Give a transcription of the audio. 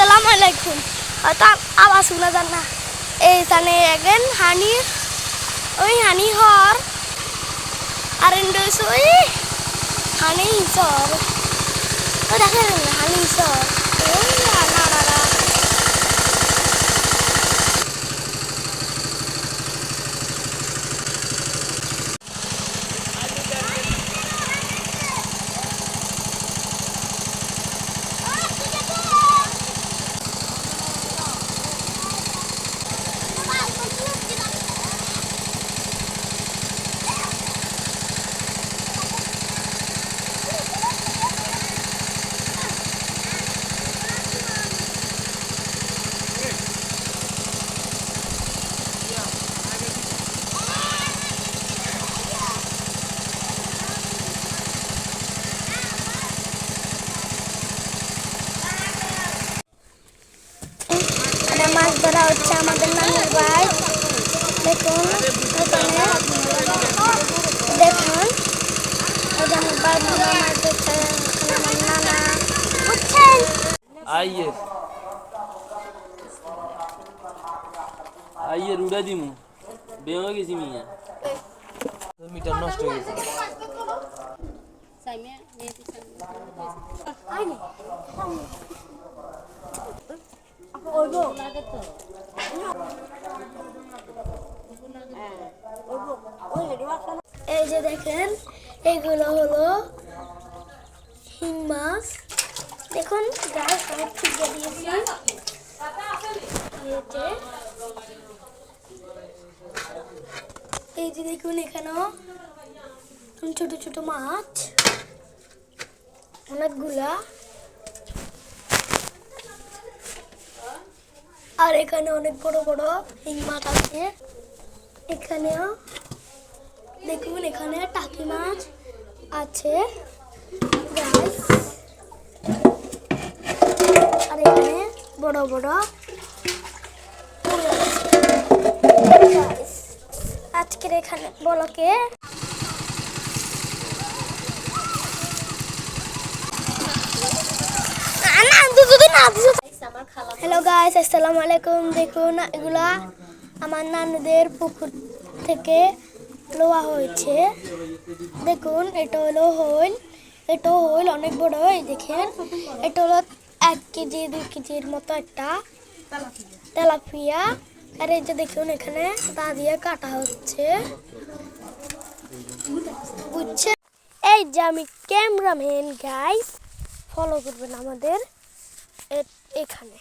আসসালামু আলাইকুম। হয়তো আবার শোনা যান না এইখানে এগেন হানি, ওই হানি হর আর ওই হানি সর ও দেখেন হানি সর ওই না না না না এটা মাছ ধরা হচ্ছে আমাদের নানুর ভাই। দেখুন এখানে দেখুন। ভাই বোনা মাছ ধরছে আমার নানা। বুঝছেন আইয়ে। আইয়ে রুড়া দিমু। বেও গেছি মিয়া। মিটার নষ্ট হয়ে গেছে। এই যে দেখেন, এগুলো হলো হিং মাছ। দেখুন এই যে দেখুন এখানেও ছোট ছোট মাছ। অনেকগুলা। আর এখানে অনেক বড় বড় হিং মাছ আছে। এখানেও দেখুন, এখানে টাকি মাছ আছে। আর এখানে বড় বড় আজকের এখানে বলকে হ্যালো গাইস আসসালামু আলাইকুম দেখুন, এগুলা আমার নানুদের পুকুর থেকে লোয়া হয়েছে। দেখুন, এটা হলো হইল এটা হইল অনেক বড়, এই দেখেন। এটা হলো এক কেজি, দুই কেজির মতো একটা তেলাপিয়া। আর এই যে দেখুন, এখানে তা দিয়ে কাটা হচ্ছে। বুঝছে এই যে আমি ক্যামেরাম্যান গাইস ফলো করবেন আমাদের। এখানে।